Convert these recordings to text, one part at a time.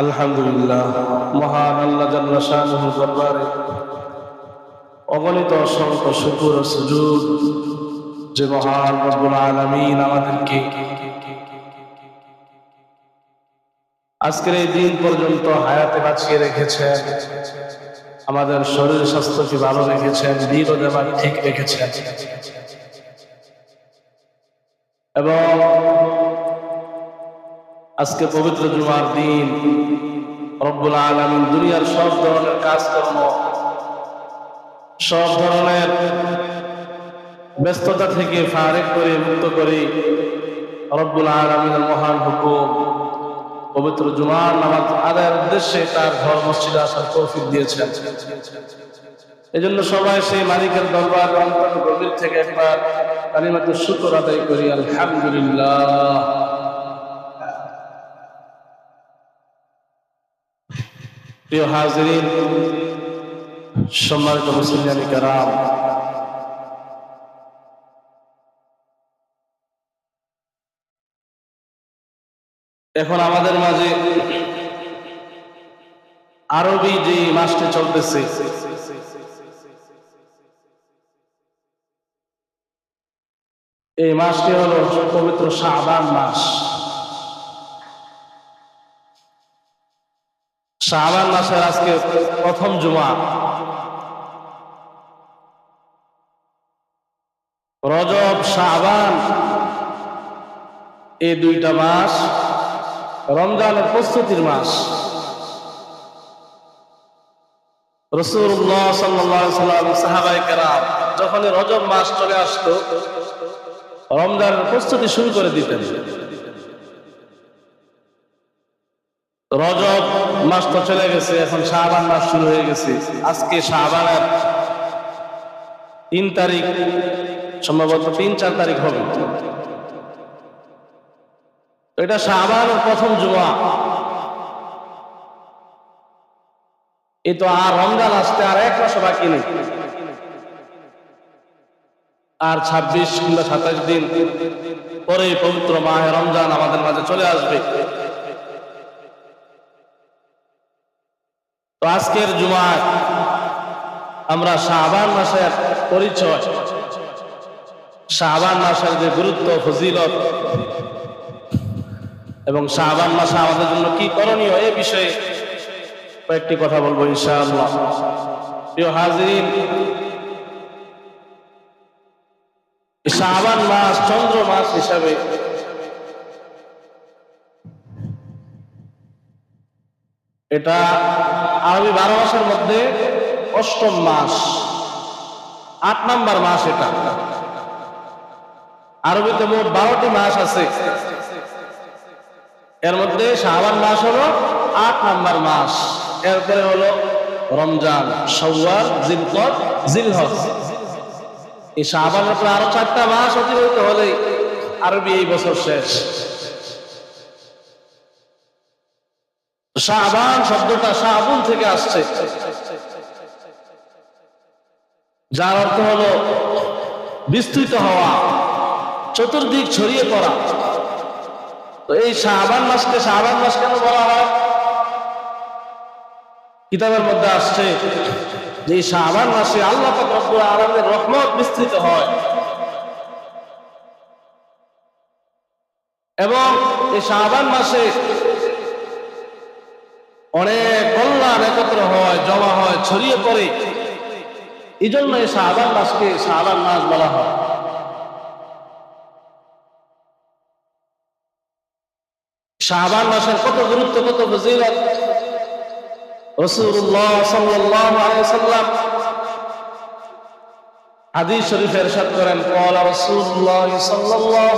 আলহামদুলিল্লাহ, মহান আল্লাহ শাহুর দরবারে অগণিত অসংখ্য শুকুর সুজুদ যে মহান রব্বুল আলামিন আমাদেরকে আজকের এই দিন পর্যন্ত হায়াতে বাঁচিয়ে রেখেছেন, আমাদের শরীর স্বাস্থ্যকে ভালো রেখেছেন ও দেবার ঠিক রেখেছেন। এবং আজকে পবিত্র জুমার দিন। রব্বুল আলমিন দুনিয়ার সব ধরনের কাজকর্ম, সব ধরনের ব্যস্ততা থেকে ফারেক করে মুক্ত করে রব্বুল আলমিনের মহান হুকুম, পবিত্র জুমার নামাজ আদায়ের উদ্দেশ্যে তার ঘর মসজিদে আসার তৌফিক দিয়েছেন। এই জন্য সবাই সেই মালিকের দরবার অন্তর গভীর থেকে একবার কালিমাত শুকর আদায় করি। আলহামদুলিল্লাহ। প্রিয় হাজরিন, সম্মানিত মুসলিয়ানি কারাম, এখন আমাদের মাঝে আরবি যে মাসটি চলতেছে, এই মাসটি হলো পবিত্র শাহবান মাস। শাহবান মাসের আজকে প্রথম জুমা। রজব শাহবান এই দুইটা মাস রমজানের প্রস্তুতির মাস। রসুল্লাহ সাল্লাম সাহাবাই কেরাম যখন রজব মাস চলে আসতো, রমজানের প্রস্তুতি শুরু করে দিতেন। রজব মাস তো চলে গেছে, এখন শাহবান মাস শুরু হয়ে গেছে। আজকে শাহবানের তিন তারিখ, সম্ভবত তিন, চার তারিখ হবে। এটা শাহবানের প্রথম জুমা। এই তো আর রমজান আসতে আর এক মাস বাকি নেই। আর ছাব্বিশ কিংবা সাতাশ দিন পরে পবিত্র মাহে রমজান আমাদের মাঝে চলে আসবে। তো আজকের জুমায় আমরা শাহবান মাসের পরিচয়। শাহবান মাসের যে গুরুত্ব, ফজিলত, এবং শাহবান মাসে আমাদের জন্য কি করণীয় এ বিষয়ে কয়েকটি কথা বলব ইনশাআল্লাহ। হাজির শাহবান মাস চন্দ্র মাস হিসাবে এটা আরবি বারো মাসের মধ্যে অষ্টম মাস। আট নাম্বার মাস এটা। আরবিতে মোট বারোটি মাস আছে। এর মধ্যে শাহবান মাস হলো আট নাম্বার মাস। এরপরে হলো রমজান সওয়াল জিলকত জিলহজ। এই শাহবানের আরও চারটা মাস অতিবাহিত হলেই আরবি এই বছর শেষ। শাহবান শব্দটা শাহবুন থেকে আসছে। যার অর্থ হলো বিস্তৃত হওয়া, চতুর্দিক ছড়িয়ে পড়া। তো এই শাহবান মাসকে শাহবান মাস কেন বলা হয়? কিতাবের মধ্যে আসছে যে শাহবান মাসে আল্লাহ আলমের রহমত বিস্তৃত হয়। এবং এই শাহবান মাসে অনেক কল্যাণ একত্র হয় জমা হয় ছড়িয়ে পড়ে এই জন্য এই শাহবান মাসকে শাহবান মাস বলা হয় শাহবান মাসের কত গুরুত্ব কত ফজিলত রসুল্লাহ সাল্লাল্লাহু আলাইহি সাল্লাম হাদিস শরীফে ارشاد করেন قال رسول الله صلى الله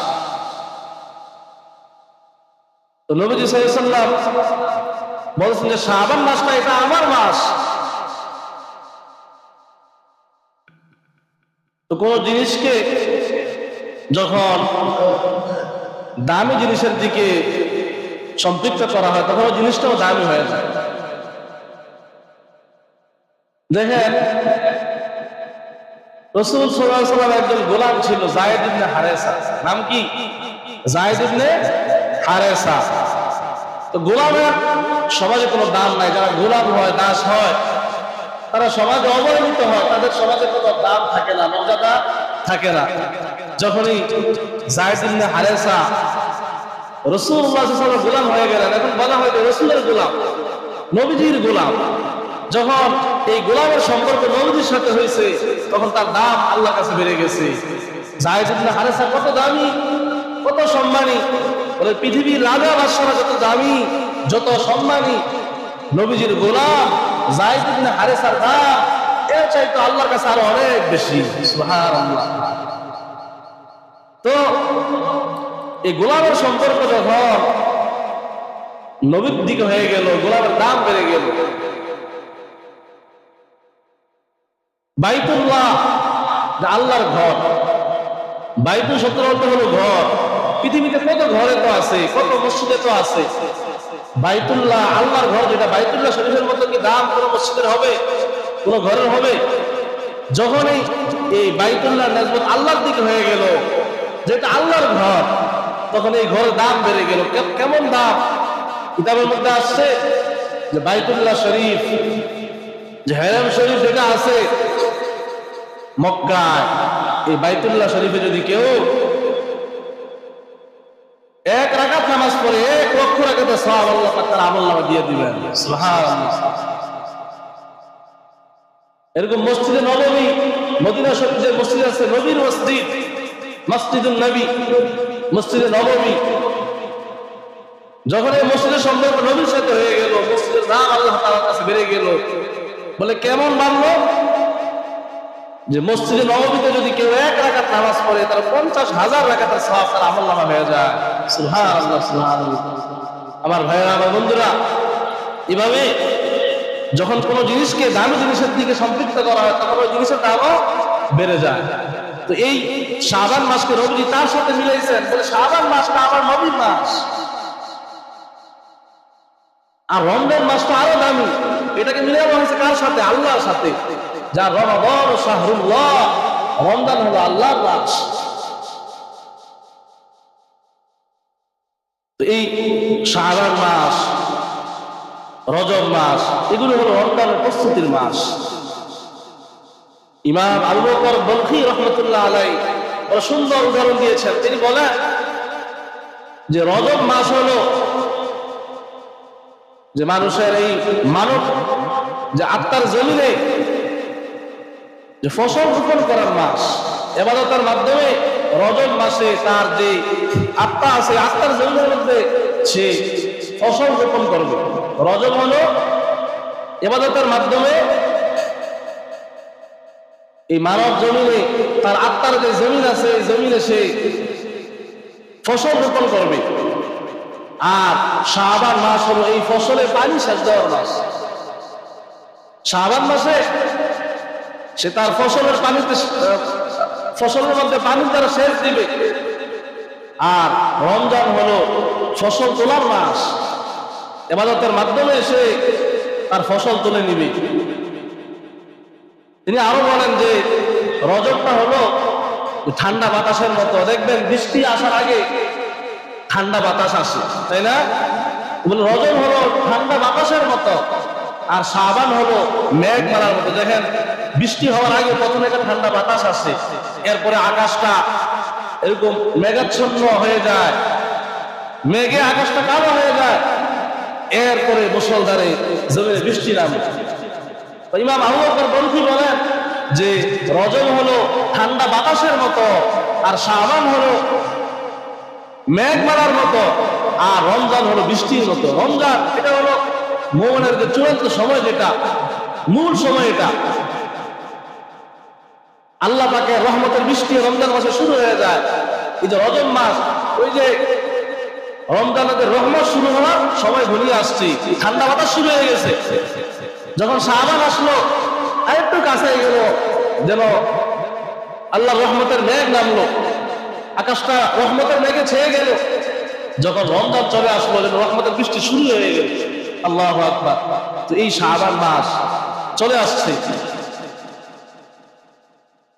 তো নবীজি সাল্লাম বলছেন যে শাবান মাসটা এটা আমার মাস। তো কোন জিনিসকে যখন দামি জিনিসের দিকে সম্পৃক্ত করা হয়, তখন ওই জিনিসটাও দামি হয়ে যায়। দেখেন, রসুল সাল্লাম একজন গোলাম ছিল, জায়দ হারেসা। নাম কি? জায়দ হারেসা। তো গোলামের সমাজে কোনো দাম নাই, যারা গোলাম হয়, দাস হয়, তারা সমাজে অবহেলিত হয়, তাদের সমাজে কোনো দাম থাকে না, মর্যাদা থাকে না। যখনই জায়দ ইবনে হারেসা রসুল্লাহ গোলাম হয়ে গেলেন, এখন বলা হয় রসুলের গোলাম, নবীজির গোলাম। যখন এই গোলামের সম্পর্ক নবীজির সাথে হয়েছে, তখন তার দাম আল্লাহ কাছে বেড়ে গেছে। জায়দ ইবনে হারেসা কত দামি, কত সম্মানী বলে পৃথিবীর রাজা বাদশারা যত দামি, যত সম্মানী, নবীজির গোলাম, জায়দ ইবনে হারেসার দাম এর চাইতো আল্লাহর কাছে আরও অনেক বেশি। সুবহানাল্লাহ। তো, এই গোলামের সম্পর্ক যখন নবীর দিকে হয়ে গেল, গোলামের দাম বেড়ে গেল। বাইতুল্লাহ আল্লাহর ঘর, বাইতুল সত্তর অর্থ হলো ঘর। পৃথিবীতে কত ঘরে তো আছে, কত মসজিদে তো আছে। বাইতুল্লাহ, আল্লাহর ঘর যেটা, বাইতুল্লাহ শরীফের মতো কি দাম কোন মসজিদের হবে? কোন ঘরের হবে? যখন এই বাইতুল্লাহ নাজমত আল্লাহর দিকে হয়ে গেল, যেটা আল্লাহর ঘর, তখন এই ঘরের দাম বেড়ে গেল। কেমন দাম? কিতাবের মধ্যে আসছে যে বাইতুল্লাহ শরীফ, যে হেরাম শরীফ যেটা আছে, মক্কায়, এই বাইতুল্লাহ শরীফে যদি কেউ এক রাকাত নামাজ পড়ে এক লক্ষ রাকাতে সব আল্লাহ তার আমল নামা দিয়ে দিবেন। এরকম মসজিদে নবমী মদিনা শরীফ যে মসজিদ আছে নবীর মসজিদ মসজিদুল নবী মসজিদে নবমী। যখন এই মসজিদের সম্পর্ক নবীর সাথে হয়ে গেল মসজিদের নাম আল্লাহ তাআলার কাছে বেড়ে গেল বলে কেমন মানলো যে মসজিদে নবমীতে যদি কেউ এক রাকাত নামাজ পড়ে তার পঞ্চাশ হাজার রাকাতের সব তার আমল নামা হয়ে যায়। সুবহানাল্লাহ আমার ভাইয়েরা, আমার বন্ধুরা, এভাবে যখন কোনো জিনিসকে দামি জিনিসের দিকে সম্পৃক্ত করা হয়, তখন ওই জিনিসের দামও বেড়ে যায়। তো এই শাবান মাসকে রবি তার সাথে মিলাইছেন, বলে শাবান মাসটা আমার নবীর মাস। আর রমজান মাসটা আরও দামি। এটাকে মিলে বলা হয়েছে কার সাথে? আল্লাহর সাথে। যা রমাদন ও শাহরুল্লাহ। রমজান হলো আল্লাহর মাস এই শাহবান মাস, রজব মাস, এগুলো হলো রমজানের প্রস্তুতির মাস। ইমাম আবু বকর বলখি রহমতুল্লাহ আলাই বড় সুন্দর উদাহরণ দিয়েছেন। তিনি বলেন যে রজব মাস হলো যে মানুষের এই মানব, যে আত্মার জমিনে যে ফসল রোপণ করার মাস, এবাদতের মাধ্যমে রজব মাসে তার যে আত্মা আছে, আত্মার জমিনের মধ্যে সে ফসল রোপণ করবে। রজব হলো এবাদতের মাধ্যমে এই মানব জমিনে তার আত্মার যে জমিন আছে জমিনে সে ফসল রোপণ করবে। আর শাহবান মাস হলো এই ফসলে পানি সেচ দেওয়ার মাস। শাহবান মাসে সে তার ফসলের পানিতে ফসলের মধ্যে পানি তারা সেচ দিবে। আর রমজান হলো ফসল তোলার মাস। এবাদতের মাধ্যমে সে তার ফসল তুলে নিবে। তিনি আরও বলেন যে, রজবটা হলো ঠান্ডা বাতাসের মতো। দেখবেন বৃষ্টি আসার আগে ঠান্ডা বাতাস আসে, তাই না? রজব হলো ঠান্ডা বাতাসের মতো, আর সাবান হলো মেঘ মারার মতো। দেখেন বৃষ্টি হওয়ার আগে প্রথমে একটা ঠান্ডা বাতাস আসে। এরপরে আকাশটা এরকম মেঘাচ্ছন্ন হয়ে যায়। মেঘে আকাশটা কালো হয়ে যায়। এরপরে মুসলধারে জমিনে বৃষ্টি নামে। ইমাম আবু বকর বলেন যে, রজব হলো ঠান্ডা বাতাসের মতো, আর শাবান হলো মেঘ মারার মতো, আর রমজান হলো বৃষ্টির মতো। রমজান, এটা হলো মোহনের যে চূড়ান্ত সময় যেটা, মূল সময় এটা। আল্লাহ পাকে রহমতের বৃষ্টি রমজান মাসে শুরু হয়ে যায়। এই যে রজম মাস, ওই যে রমজানের রহমত শুরু হওয়ার সময় ঘনিয়ে আসছি। ঠান্ডা বাতাস শুরু হয়ে গেছে। যখন শাহবান আসলো আরেকটু কাছে গেল, যেন আল্লাহ রহমতের মেঘ নামলো। আকাশটা রহমতের মেঘে ছেয়ে গেল। যখন রমজান চলে আসলো, যেন রহমতের বৃষ্টি শুরু হয়ে গেল। আল্লাহ আকবার। তো এই শাহবান মাস চলে আসছে।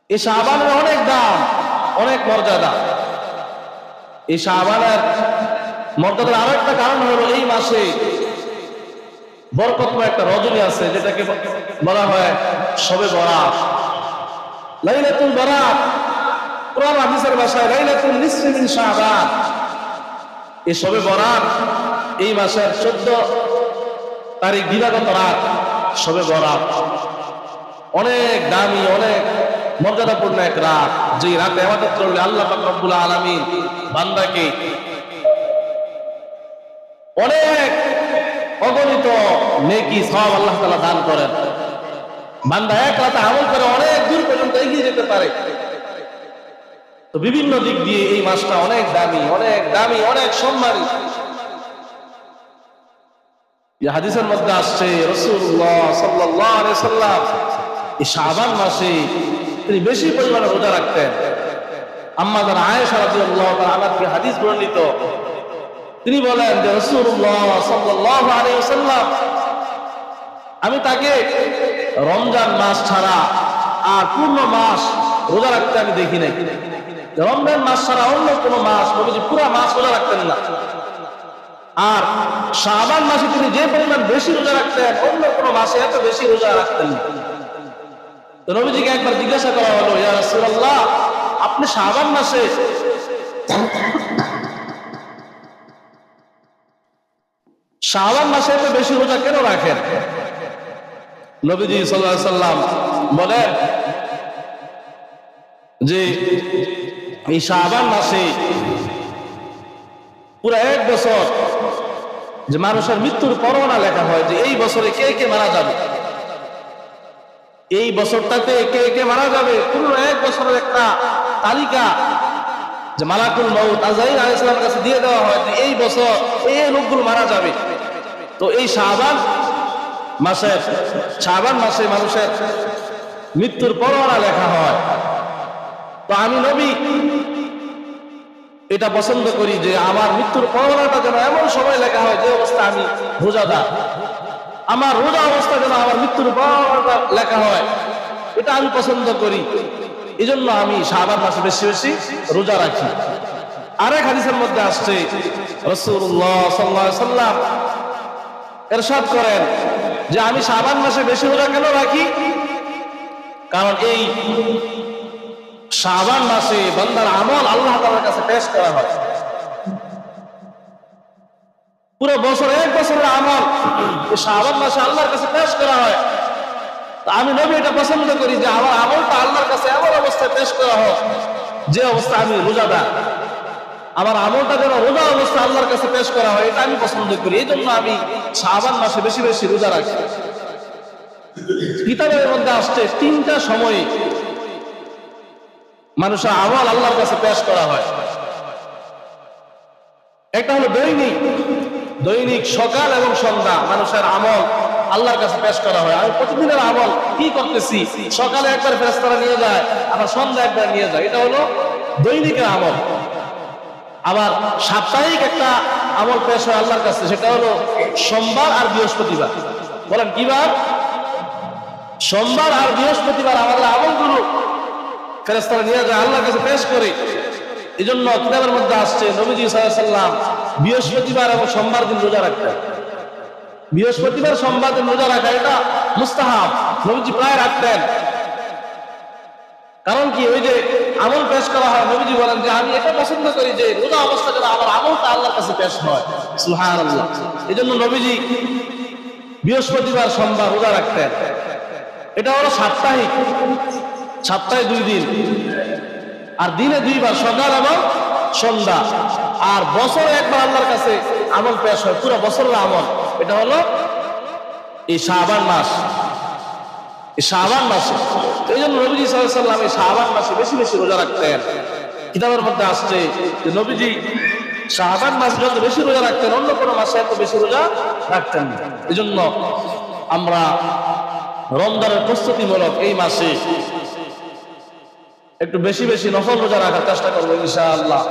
এই শাহবানের অনেক দাম, অনেক মর্যাদা। এই শাহবানের মর্যাদার আরও একটা কারণ হলো এই মাসে বরকতময় একটা রজনী আছে, যেটাকে বলা হয় সবে বরাত। লাইলাতুল বরাত, কোরআন হাদিসের ভাষায় লাইলাতুল নিসফি মিন শাবান এই সবে বরাত এই মাসের 14 তারিখ দিবাগত রাত সবে বরাত। অনেক দামি, অনেক মর্যাদাপূর্ণ এক রাত যে রাতে আমাদের করলে আল্লাহ রব্বুল আলামিন বান্দাকে অনেক অগণিত নেকি সব আল্লাহ তাআলা দান করেন। বান্দা এক রাতে আমল করে অনেক দূর পর্যন্ত এগিয়ে যেতে পারে। তো বিভিন্ন দিক দিয়ে এই মাসটা অনেক দামি অনেক দামি, অনেক সম্মানী। হাদিসের মধ্যে আসছে রসুল্লাহ সাল্লাম এই শাবান মাসে তিনি বেশি পরিমাণে রোজা রাখতেন। আম্মা যারা আয়েশা রাদিয়াল্লাহু তাআলা থেকে হাদিস বর্ণিত। তিনি বলেন যে, রাসূলুল্লাহ সাল্লাল্লাহু আলাইহি ওয়াসাল্লাম, আমি তাকে রমজান মাস ছাড়া আর পূর্ণ মাস রোজা রাখতে আমি দেখি নাই। রমজান মাস ছাড়া অন্য কোনো মাস নবীজি পুরো মাস রোজা রাখতেন না। আর শাবান মাসে তিনি যে পরিমাণ বেশি রোজা রাখতেন, অন্য কোনো মাসে এত বেশি রোজা রাখতেন না। তো নবীজিকে একবার জিজ্ঞাসা করা হলো, ইয়া আপনি শাবান মাসে শাবান মাসে এত বেশি রোজা কেন রাখেন? নবীজি সাল্লাল্লাহু সাল্লাম বলেন যে, এই শাবান মাসে পুরো এক বছর যে মানুষের মৃত্যুর পরোয়ানা লেখা হয় যে এই বছরে কে কে মারা যাবে? এই বছরটাতে একে একে মারা যাবে। পুরো এক বছরের একটা তালিকা যে মালাকুল মৌত আজাইর আলাইসালামের কাছে দিয়ে দেওয়া হয় এই বছর এই লোকগুলো মারা যাবে। তো এই শাহবান মাসের শাহবান মাসে মানুষের মৃত্যুর পরোয়ানা লেখা হয়। তো আমি নবী এটা পছন্দ করি যে আমার মৃত্যুর পরোয়ানাটা যেন এমন সময় লেখা হয় যে অবস্থা আমি রোজাদার আমার রোজা অবস্থা যেন আমার মৃত্যুর পরোয়ানাটা লেখা হয়, এটা আমি পছন্দ করি। এই জন্য আমি শাহবান মাসে বেশি বেশি রোজা রাখি। আরেক হাদিসের মধ্যে আসছে রসুল্লাহ সাল্লাহ সাল্লাম এরশাদ করেন যে আমি শাবান মাসে বেশি রোজা কেন রাখি? কারণ এই শাবান মাসে বান্দার আমল আল্লাহ তাআলার কাছে পেশ করা হয়। পুরো বছর, এক বছরের আমল। এই মাসে আল্লাহর কাছে পেশ করা হয়। আমি নবী এটা পছন্দ করি যে আমার আমলটা আল্লাহর কাছে এমন অবস্থায় পেশ করা হোক, যে অবস্থা আমি রোজাদার। আমার আমলটা যেন রোজা অবস্থা আল্লাহর কাছে পেশ করা হয়, এটা আমি পছন্দ করি। এই জন্য আমি শাবান মাসে বেশি বেশি রোজা রাখি। কিতাবের মধ্যে আসছে তিনটা সময়ে মানুষের আমল আল্লাহর কাছে পেশ করা হয়। একটা হলো দৈনিক। দৈনিক সকাল এবং সন্ধ্যা মানুষের আমল আল্লাহর কাছে পেশ করা হয়। আমি প্রতিদিনের আমল কি করতেছি? সকালে একবার ফেরেস্তারা নিয়ে যায়, আবার সন্ধ্যা একবার নিয়ে যায়। এটা হলো দৈনিকের আমল। আবার সাপ্তাহিক একটা আমল পেশ হয় আল্লাহর কাছে, সেটা হলো সোমবার আর বৃহস্পতিবার। বলেন কি বার সোমবার আর বৃহস্পতিবার আমাদের আমলগুলো ফেরেস্তারা নিয়ে যায়, আল্লাহর কাছে পেশ করে। এই জন্য কিতাবের মধ্যে আসছে, নবীজি সাল্লাম বৃহস্পতিবার এবং সোমবার দিন রোজা রাখতেন বৃহস্পতিবার, সোমবার দিন রোজা রাখা, এটা মুস্তাহাব। নবীজি প্রায় রাখতেন। কারণ কি? ওই যে আমল পেশ করা হয়, নবীজি বলেন যে, আমি এটা পছন্দ করি যে, রোজা অবস্থা যেন আমার আমলটা আল্লাহর কাছে পেশ হয়। সুহান আল্লাহ এই জন্য নবীজি বৃহস্পতিবার, সোমবার রোজা রাখতেন। এটা হলো সাপ্তাহিক, সপ্তাহে দুই দিন। আর দিনে দুইবার সকাল এবং সন্ধ্যা। আর বছরে একবার আল্লাহর কাছে আমল পেশ হয়। পুরো বছরের আমল। এটা হলো এই শাহবান মাস। এই শাহবান মাসে। এই জন্য নবীজি সাল্লাম এই শাহবান মাসে বেশি বেশি রোজা রাখতেন। কিতাবের মধ্যে আসছে যে নবীজি শাহবান মাস যত বেশি রোজা রাখতেন, অন্য কোনো মাসে এত বেশি রোজা রাখতেন এই জন্য আমরা রমজানের প্রস্তুতিমূলক এই মাসে একটু বেশি বেশি নফল রোজা রাখার চেষ্টা করব, ইনশাআল্লাহ।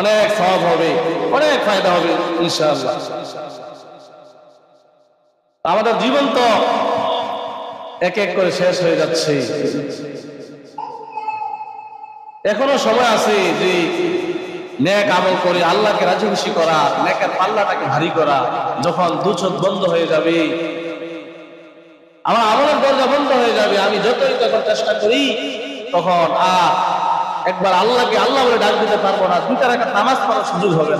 অনেক সব হবে, অনেক ফায়দা হবে, ইনশাআল্লাহ। আমাদের জীবন তো এক এক করে শেষ হয়ে যাচ্ছে। এখনও সময় আছে যে নেক আমল করে আল্লাহকে রাজি খুশি করা, নেকের পাল্লাটাকে ভারী করা, যখন দু চোখ বন্ধ হয়ে যাবে, আমার আমলের দরজা বন্ধ হয়ে যাবে, আমি যতই তখন চেষ্টা করি তখন আর একবার আল্লাহকে আল্লাহ বলে ডাক দিতে পারব না, দুইটা রাখা নামাজ পড়ার সুযোগ হবে।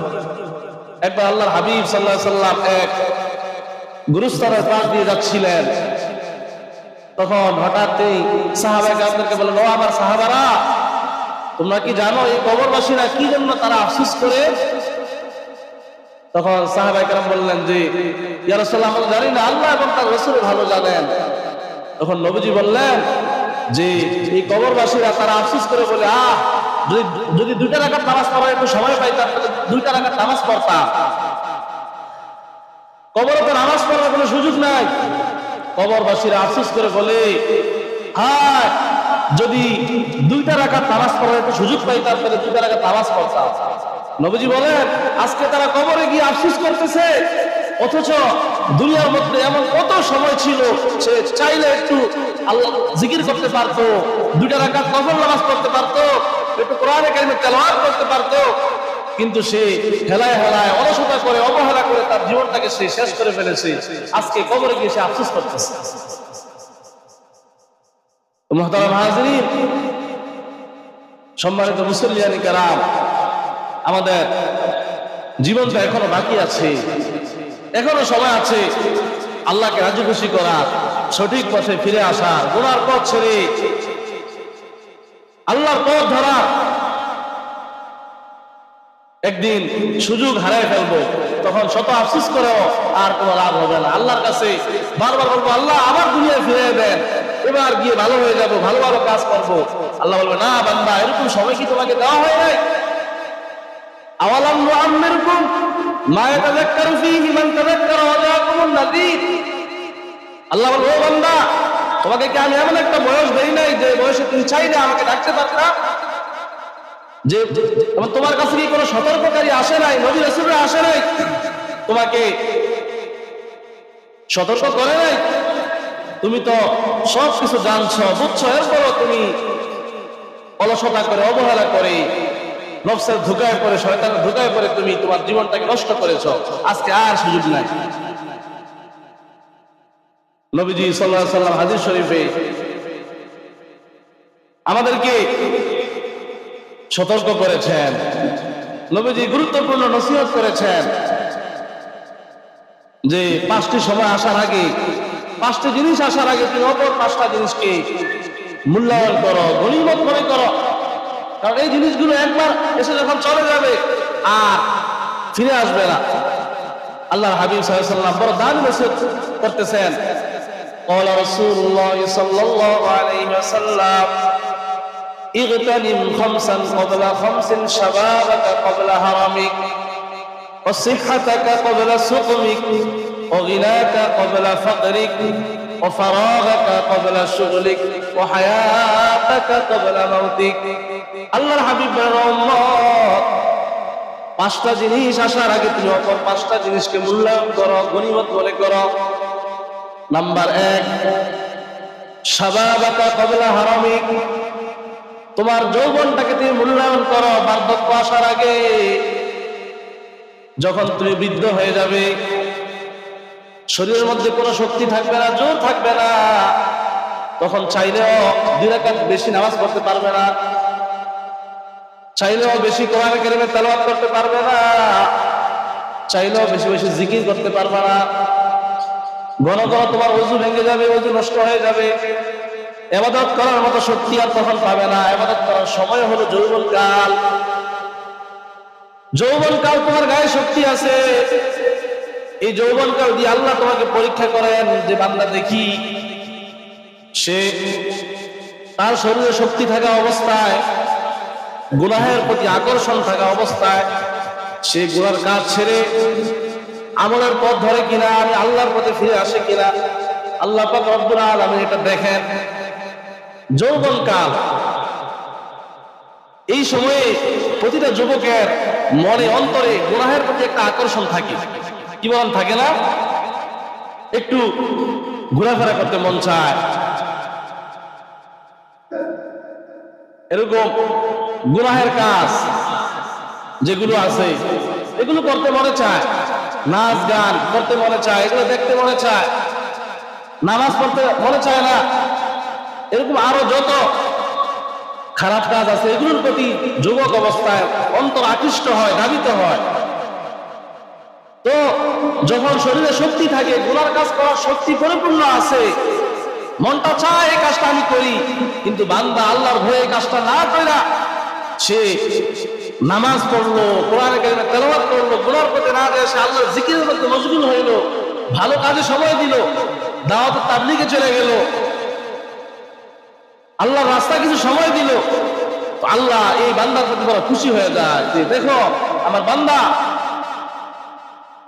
একবার আল্লাহর হাবিব সাল্লাহ সাল্লাম এক গুরুস্তরের পাশ দিয়ে যাচ্ছিলেন। তখন হঠাৎই সাহাবাকে আপনাকে বললেন, ও আমার সাহাবারা, তোমরা কি জানো এই কবরবাসীরা কি জন্য তারা আফসোস করে? তখন সাহাবাইকার বললেন যে ইয়ারসাল্লাহ আমরা জানি না, আল্লাহ এবং তার রসুল ভালো জানেন। তখন নবীজি বললেন যে এই কবরবাসীরা তারা আফসোস করে বলে, আহ, যদি দুইটা রাখার নামাজ পড়ার একটু সময় পাইতাম, তাহলে দুইটা রাখার নামাজ পড়তাম। কবরে তো নামাজ পড়ার কোনো সুযোগ নাই। কবরবাসীরা আফসোস করে বলে হ্যাঁ যদি দুইটা রাখার নামাজ পড়ার একটু সুযোগ পাইতাম, তাহলে দুইটা রাখার নামাজ পড়তাম। নবীজি বলেন, আজকে তারা কবরে গিয়ে আফসোস করতেছে, অথচ দুনিয়ার মধ্যে এমন কত সময় ছিল, সে চাইলে একটু আল্লাহ জিকির করতে পারতো, দুইটা রাখার কবর নামাজ পড়তে পারতো, একটু কোরআনে কারিমে তেলাওয়াত করতে পারতো, কিন্তু সে হেলায় হেলায়, অলসতা করে, অবহেলা করে তার জীবনটাকে সে শেষ করে ফেলেছে। আজকে কবরে গিয়ে সে আফসোস করতেছে। হাজরিন, সম্মানিত মুসল্লিয়ানি কারাম, আমাদের জীবনটা এখনও বাকি আছে, এখনও সময় আছে, আল্লাহকে রাজি খুশি করা সঠিক পথে ফিরে আসা, গুনার পথ ছেড়ে, আল্লাহর পথ ধরা। একদিন সুযোগ হারাই ফেলব, তখন শত আফসিস করেও আর কোনো লাভ হবে না। আল্লাহর কাছে বারবার বলব, আল্লাহ, আবার দুনিয়ায় ফিরে দেন। এবার গিয়ে ভালো হয়ে যাব, ভালো ভালো কাজ করব। আল্লাহ বলবে, না বান্দা, এরকম সময় কি তোমাকে দেওয়া হয় নাই? আওয়ালাম নুআম্মিরকুম মা ইয়াতাযাক্কারু ফীহি মান তাযাক্কারা ওয়া জাআকুমুন নাযীর। আল্লাহ বলবে ও বান্দা, তোমাকে কি আমি এমন একটা বয়স দেই নাই যে বয়সে তুমি চাইলে আমাকে ডাকতে পারতা যে, তোমার কাছে কি কোনো সতর্ককারী আসে নাই? নবী রাসূলরা আসে নাই? তোমাকে সতর্ক করে নাই? তুমি তো সব কিছু জানছ, বুঝছ, এরপরও তুমি অলসতা করে, অবহেলা করে, নফসের ধোকায় পড়ে, শয়তানের ধোকায় পরে তুমি তোমার জীবনটাকে নষ্ট করেছ। আজকে আর সুযোগ নাই। নবীজি আলাইহি সাল্লাম হাদিস শরীফে আমাদেরকে সতর্ক করেছেন। নবীজি গুরুত্বপূর্ণ নসিহত করেছেন যে পাঁচটি সময় আসার আগে, পাঁচটি জিনিস আসার আগে তুমি অপর পাঁচটা জিনিসকে মূল্যায়ন করো, গণিমত মনে করো। কারণ এই জিনিসগুলো একবার এসে যখন চলে যাবে, আর ফিরে আসবে না। আল্লাহ হাবিব সাল্লাম বড় দান নসিহত করতেছেন। قال رسول الله صلى الله عليه وسلم اغتنم خمسا قبل خمس شبابك قبل هرمك وصحتك قبل سقمك وغناك قبل فقرك وفراغك قبل شغلك وحياتك قبل موتك আল্লাহর হাবিব রহমত পাঁচটা জিনিস আসার আগে তুমি অপর পাঁচটা জিনিসকে মূল্যায়ন করো গণিমত বলে করো নাম্বার এক সাবাবাকা কবলা হারামিক তোমার যৌবনটাকে তুমি মূল্যায়ন করো, বার্ধক্য আসার আগে। যখন তুমি বৃদ্ধ হয়ে যাবে, শরীরের মধ্যে কোনো শক্তি থাকবে না, জোর থাকবে না। তখন চাইলেও দুই রাকাত বেশি নামাজ পড়তে পারবে না। চাইলেও বেশি কোরআন কারিমে তেলাওয়াত করতে পারবে না। চাইলেও বেশি বেশি জিকির করতে পারবে না। ঘন ঘন তোমার অজু ভেঙে যাবে, অজু নষ্ট হয়ে যাবে। এবাদত করার মতো শক্তি আর তখন পাবে না। এবাদত করার সময় হলো যৌবন কাল। যৌবন কাল তোমার গায়ে শক্তি আছে। এই যৌবন কাল দিয়ে আল্লাহ তোমাকে পরীক্ষা করেন যে বান্দা দেখি, সে তার শরীরে শক্তি থাকা অবস্থায়, গুনাহের প্রতি আকর্ষণ থাকা অবস্থায়, সে গুনার কাজ ছেড়ে আমলের পথ ধরে কিনা, আমি আল্লাহর পথে ফিরে আসে কিনা, আল্লাহ পাক রব্বুল আলামিন এটা দেখেন। যৌবন কাল, এই সময়ে প্রতিটা যুবকের মনে, অন্তরে গুনাহের প্রতি একটা আকর্ষণ থাকে। কি বলেন, থাকে না? একটু ঘোরাফেরা করতে মন চায়। এরকম গুনাহের কাজ যেগুলো আছে, এগুলো করতে মনে চায়। নাচ গান করতে মনে চায়, এগুলো দেখতে মনে চায়। নামাজ পড়তে মনে চায় না। এরকম আরও যত খারাপ কাজ আছে, এগুলোর প্রতি যুবক অবস্থায় অন্তর আকৃষ্ট হয়, ধাবিত হয়। তো যখন শরীরে শক্তি থাকে, গুনার কাজ করার শক্তি পরিপূর্ণ আছে। মনটা চায় এই কাজটা আমি করি, কিন্তু বান্দা আল্লাহর ভয়ে কাজটা না কইরা সে নামাজ পড়ল, কোরআনে কারিমে তেলাওয়াত করল, গুনার পথে না যায়, সে আল্লাহর জিকিরের মধ্যে মশগুল হইল, ভালো কাজে সময় দিল দাওয়াতের তাবলিগে চলে গেল। আল্লাহ রাস্তা কিছু সময় দিল। আল্লাহ এই বান্দার প্রতি বড় খুশি হয়ে যায় যে, দেখো, আমার বান্দা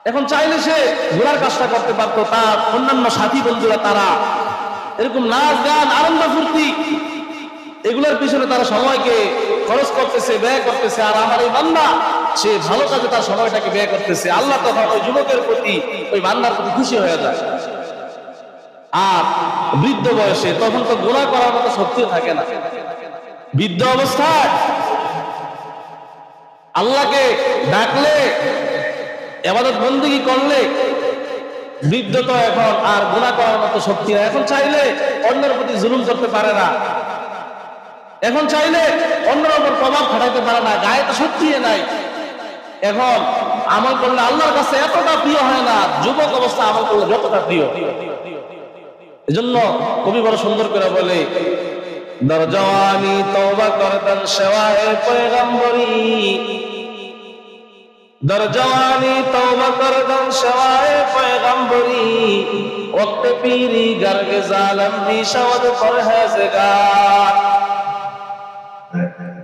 এখন চাইলে সে ঘোরার কাজটা করতে পারতো, তার অন্যান্য সাথী বন্ধুরা তারা। এরকম নাচ, গান, আনন্দ, ফুর্তি এগুলোর পিছনে তারা সময়কে খরচ করতেছে, ব্যয় করতেছে। আর আমার এই বান্দা, সে ভালো কাজে তার সময়টাকে ব্যয় করতেছে। আল্লাহ তখন ওই যুবকের প্রতি, ওই বান্দার প্রতি খুশি হয়ে যায়। আর বৃদ্ধ বয়সে তখন তো গুণা করার মতো শক্তি থাকে না। বৃদ্ধ অবস্থায় আল্লাহকে ডাকলে, এবাদত বন্দী করলে, বৃদ্ধ তো এখন আর গুণা করার মতো শক্তি না। এখন চাইলে অন্যের প্রতি জুলুম করতে পারে না। এখন চাইলে অন্যের উপর প্রভাব খাটাইতে পারে না, গায়ে তো শক্তি নাই। এখন আমল করলে আল্লাহর কাছে এতটা প্রিয় হয় না, যুবক অবস্থা আমল করলে যতটা প্রিয়। এজন্য কবি বড় সুন্দর করে বলে দরজওয়ানি তওবা করতেন সেওয়ায়ে পয়গম্বরী। দরজওয়ানি তওবা করতেন সেওয়ায়ে পয়গম্বরী। ওয়াক্ত পীরি গর্গে জালম নিশাওয়াত পরহেজগার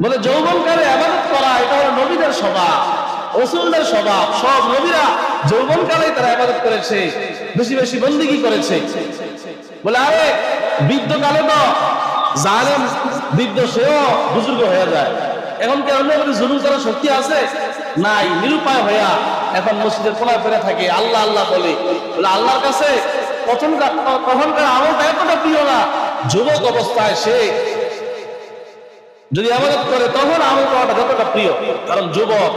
বলে, যৌবনকালে আবাদত করা, এটা হলো নবীদের স্বভাব, রসুলদের স্বভাব, সব নবীরা যৌবনকালে তারা আবাদত করেছে, বেশি বেশি বন্দিগি করেছে। বলে, আরে, বৃদ্ধকালে তো জালেম, বৃদ্ধ সেও বুজুর্গ হয়ে যায়। এখন কি অন্য জুলুম করার শক্তি আছে? নাই, নিরুপায় হইয়া এখন মসজিদের কোনায় ফেরে থাকে, আল্লাহ আল্লাহ বলে। বলে, আল্লাহর কাছে তখনকার আমলটা এতটা প্রিয় না, যুবক অবস্থায় সে যদি আবাদত করে, তখন আমল করাটা যতটা প্রিয়। কারণ যুবক,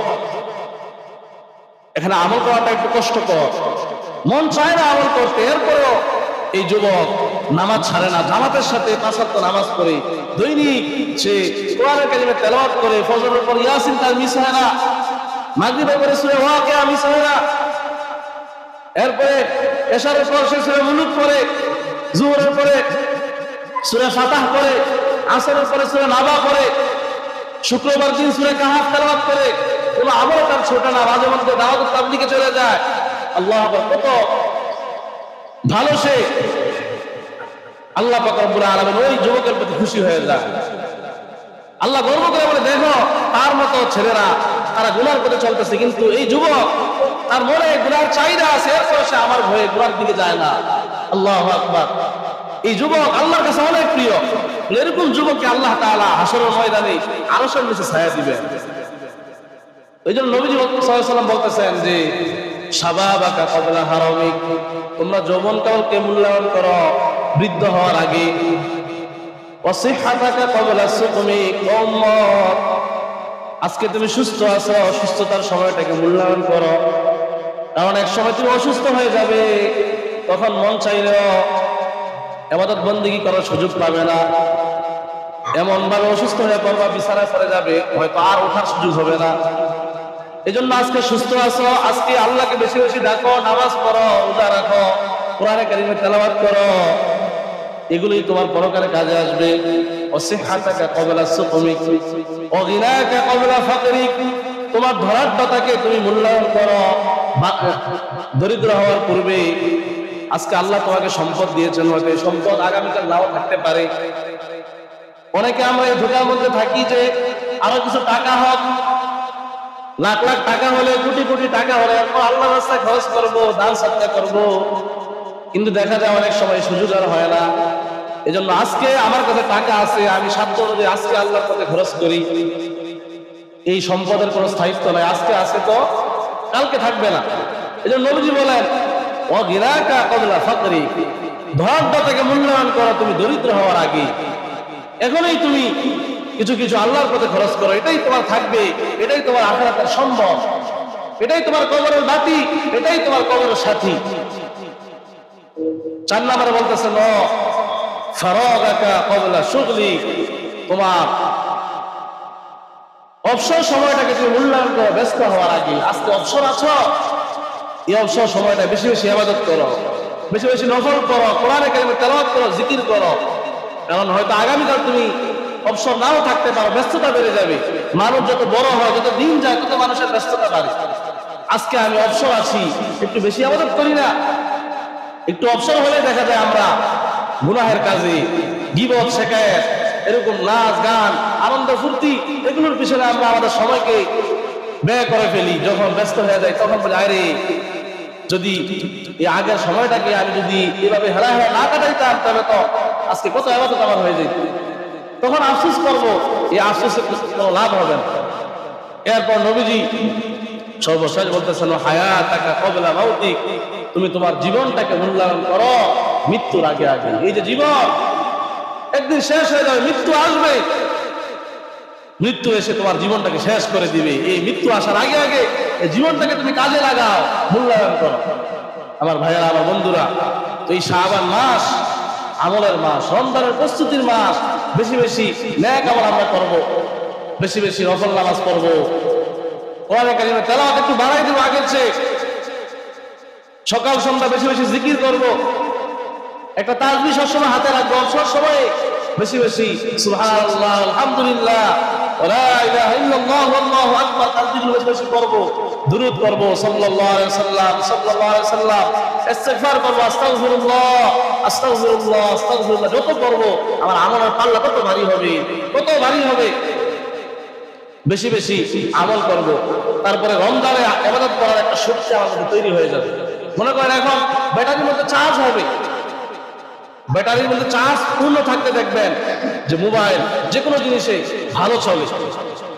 এখানে আমল করাটা একটু কষ্টকর। মন চায় না আমল করতে, এরপরেও এই যুবক নামাজ ছাড়ে না। জামাতের সাথে পাঁচাত্ত নামাজ পড়ে। দৈনিক সে কোরআনের কালিমে তেলাওয়াত করে, ফজরের পর ইয়াসিন তার মিস হয় না। মাগরিবের পরে সূরা ওয়াকিয়া মিস হয় না। এরপরে এশারের পর সে সূরা মুলুক পড়ে। জুহরের পরে সূরা ফাতাহ পড়ে। আসরের পরে সূরা নাবা পড়ে, শুক্রবার দিন সূরা কাহাফ তেলাওয়াত করে, কোনো আমল তার ছোট না, মাঝে মধ্যে দাওয়াত তাবলিগে চলে যায়। আল্লাহ কত ভালো সে। আল্লাহ পাক রব্বুল আলামিন ওই যুবকের প্রতি খুশি হয়ে যায়। আল্লাহ গর্ব করে বলে, দেখো, তার মতো ছেলেরা, তারা গুনার পথে চলতেছে, কিন্তু এই যুবক, তার মনে গুনার চাহিদা আছে, এরপরে সে আমার ভয়ে গুনার দিকে যায় না। আল্লাহ আকবার। এই যুবক আল্লাহর কাছে অনেক প্রিয়। এরকম যুবককে আল্লাহ তাআলা হাসরের ময়দানে আরশের নিচে ছায়া দিবেন। এই জন্য নবীজি সাল্লাম বলতেছেন যে, সাবাবাকা কবলা হারমিক, তোমরা যৌবন কালকে মূল্যায়ন করো, বৃদ্ধ হওয়ার আগে। অসিহাতাকা কবলা সুকমিক আজকে তুমি সুস্থ আছো অসুস্থতার সময়টাকে মূল্যায়ন করো। কারণ এক সময় তুমি অসুস্থ হয়ে যাবে, তখন মন চাইলেও এবাদত বন্দিগি করার সুযোগ পাবে না। এমন ভাবে অসুস্থ হয়ে পড়বা, বিছানায় পড়ে যাবে, হয়তো আর ওঠার সুযোগ হবে না। এই জন্য আজকে সুস্থ আছো, আজকে আল্লাহকে বেশি বেশি ডাকো, নামাজ পড়ো, রোজা রাখো, কোরআনে কারিমে তেলাওয়াত করো। এগুলোই তোমার পরকালে কাজে আসবে। অগিনাকা কবলা ফাকরিক তোমার তুমি মূল্যায়ন করো। দরিদ্র হওয়ার পূর্বে আজকে আল্লাহ তোমাকে সম্পদ দিয়েছেন, হয়তো এই সম্পদ আগামীকাল নাও থাকতে পারে। অনেকে আমরা এই ধোকার মধ্যে থাকি যে আরও কিছু টাকা হোক, লাখ লাখ টাকা হলে, কোটি কোটি টাকা হলে এরপর আল্লাহ রাস্তায় খরচ করব, দান সত্তা করব। কিন্তু দেখা যায় অনেক সময় সুযোগ আর হয় না। এজন্য আজকে আমার কাছে টাকা আছে, আমি সাধ্য অনুযায়ী আজকে আল্লাহর পথে খরচ করি। এই সম্পদের কোনো স্থায়িত্ব নাই, আজকে আছে তো, কালকে থাকবে না। এই জন্য নবীজি বলেন ও গিরাকা কবলা ফকরি। ধরটাকে মূল্যায়ন করো, তুমি দরিদ্র হওয়ার আগে। এখনই তুমি কিছু কিছু আল্লাহর পথে খরচ করো, এটাই তোমার থাকবে, এটাই তোমার আখেরাতের সম্ভব। এটাই তোমার কবরের বাতি, এটাই তোমার কবরের সাথী। চার বলতেছে, ন ফারগ একা কবলা শুকলি তোমার অবসর সময়টাকে তুমি মূল্যায়ন করো, ব্যস্ত হওয়ার আগে। আজকে অবসর আছো? অবসর সময়টা বেশি বেশি আবাদত করো। বেশি বেশি নফল করো, কোরআনে কালিমে তেলাওয়াত করো, জিকির করো। কারণ হয়তো আগামীকাল তুমি অবসর নাও থাকতে পারো, ব্যস্ততা বেড়ে যাবে। মানুষ যত বড় হয়, যত দিন যায়, তত মানুষের ব্যস্ততা বাড়ে। আজকে আমি অবসর আছি, একটু বেশি আবাদত করি না। একটু অবসর হলে দেখা যায় আমরা গুনাহের কাজে, গিবত শেখায়েত এরকম নাচ, গান, আনন্দ, ফুর্তি, এগুলোর পিছনে আমরা আমাদের সময়কে ব্যয় করে ফেলি। যখন ব্যস্ত হয়ে যায়, তখন বলি আরে যদি আগের সময়টাকে আমি যদি এভাবে হেলা হেলা না কাটাইতাম তবে তো আজকে কত আবাদত আমার হয়ে যেত। তখন আফসোস করব, এই আফসোসের কোনো লাভ হবে না। এরপর নবীজি সর্বশেষ বলতেছেন হায়া টাকা কবলা মাউতিক, তুমি তোমার জীবনটাকে মূল্যায়ন করো মৃত্যুর আগে আগে। এই যে জীবন, একদিন শেষ হয়ে যাবে, মৃত্যু আসবে। মৃত্যু এসে তোমার জীবনটাকে শেষ করে দিবে। এই মৃত্যু আসার আগে আগে এই জীবনটাকে তুমি কাজে লাগাও, মূল্যায়ন করো। আমার ভাইয়েরা, আমার বন্ধুরা, তো এই শাহবান মাস আমলের মাস, রমজানের প্রস্তুতির মাস, বেশি বেশি ন্যাক আমল আমরা করব, বেশি বেশি নফল নামাজ তেলাওয়াত একটু বাড়াই দেবো আগের চেয়ে। সকাল সন্ধ্যা বেশি বেশি জিকির করব। একটা তাজবি সবসময় হাতে রাখব সব সময় বেশি বেশি, সুবহানাল্লাহ, আলহামদুলিল্লাহ ওয়া ইলাহা ইল্লাল্লাহ, আল্লাহু আকবার তাজবিগুলো বেশি বেশি করব, দুরূদ করব, সাল্লাল্লাহু আলাইহি সাল্লাম সাল্লাল্লাহু আলাইহি সাল্লাম ইস্তিগফার করব, আস্তাগফিরুল্লাহ আস্তাগফিরুল্লাহ আস্তাগফিরুল্লাহ, যত করব, আমার আমলের পাল্লা কত ভারী হবে কত ভারী হবে। বেশি বেশি আমল করব, তারপরে রমজানে আবাদত করার একটা শক্তি মধ্যে তৈরি হয়ে যাবে। মনে করেন এখন ব্যাটারির মধ্যে চার্জ হবে। ব্যাটারির মধ্যে চার্জ পূর্ণ থাকতে দেখবেন যে মোবাইল যে কোনো জিনিসে ভালো চলে।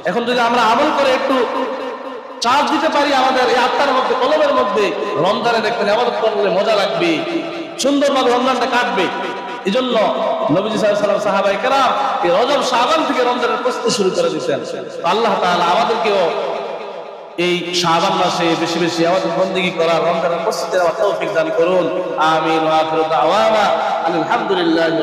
এখন যদি আমরা আমল করে একটু চার্জ দিতে পারি আমাদের এই আত্মার মধ্যে, কলমের মধ্যে, রমজানে দেখবেন আবাদত করলে মজা লাগবে, সুন্দরভাবে রমজানটা কাটবে। এই জন্য নবীজি সাল্লাম সাহাবাই কেরাম এই রজব শাহবান থেকে রমজানের প্রস্তুতি শুরু করে তো আল্লাহ তাআলা আমাদেরকেও এই শাহবান মাসে বেশি বেশি আমাদের বন্দিগি করার রমজান প্রস্তুতি নেওয়ার তৌফিক দান করুন। আমিন ওয়া আখিরু দাওয়ানা। আলহামদুলিল্লাহি